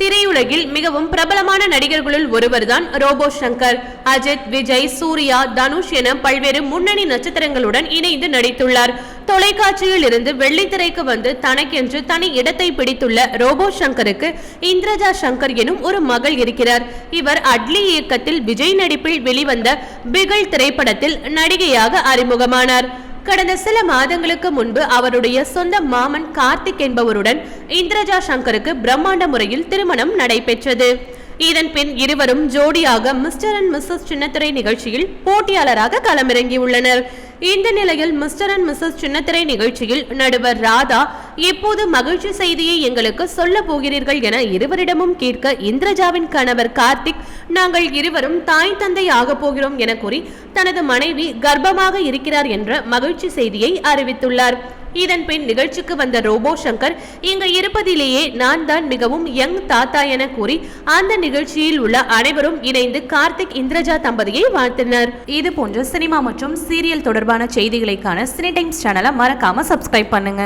திரையுலகில் மிகவும் பிரபலமான நடிகர்களுள் ஒருவர்தான் ரோபோ சங்கர் அஜித் விஜய் சூர்யா தனுஷ் என பல்வேறு முன்னணி நட்சத்திரங்களுடன் இணைந்து நடித்துள்ளார். தொலைக்காட்சியில் இருந்து வெள்ளித்திரைக்கு வந்து தனக்கென்று தனி இடத்தை பிடித்துள்ள ரோபோ சங்கருக்கு இந்திரஜா சங்கர் எனும் ஒரு மகள் இருக்கிறார். இவர் அட்லி இயக்கத்தில் விஜய் நடிப்பில் வெளிவந்த பிகல் திரைப்படத்தில் நடிகையாக அறிமுகமானார். கடந்த சில மாதங்களுக்கு முன்பு அவருடைய சொந்த மாமன் கார்த்திக் என்பவருடன் இந்திரஜா சங்கருக்கு பிரம்மாண்ட முறையில் திருமணம் நடைபெற்றது. இதன் பின் இருவரும் ஜோடியாக மிஸ்டர் அண்ட் மிஸ்ஸஸ் சின்னத்திரை நிகழ்ச்சியில் போட்டியாளராக களமிறங்கியுள்ளனர். இந்த நிலையில் மிஸ்டர் அண்ட் மிஸ்ஸஸ் சின்னத்திரை நிகழ்ச்சியில் நடுவர் ராதா எப்போது மகிழ்ச்சி செய்தியை எங்களுக்கு சொல்ல போகிறீர்கள் என இருவரிடமும் கேட்க இந்திரஜாவின் கணவர் கார்த்திக் நாங்கள் இருவரும் தாய் தந்தை ஆகப் போகிறோம் என கூறி தனது மனைவி கர்ப்பமாக இருக்கிறார் என்ற மகிழ்ச்சி செய்தியை அறிவித்துள்ளார். இதன் பின் நிகழ்ச்சிக்கு வந்த ரோபோ சங்கர் இங்கு இருப்பதிலேயே நான் தான் மிகவும் யங் தாத்தா என கூறி அந்த நிகழ்ச்சியில் உள்ள அனைவரும் இணைந்து கார்த்திக் இந்திரஜா தம்பதியை வாழ்த்தினர். இது போன்ற சினிமா மற்றும் சீரியல் தொடர்பான செய்திகளைக்கான சினி டைம்ஸ் சேனலை மறக்காம சப்ஸ்கிரைப் பண்ணுங்க.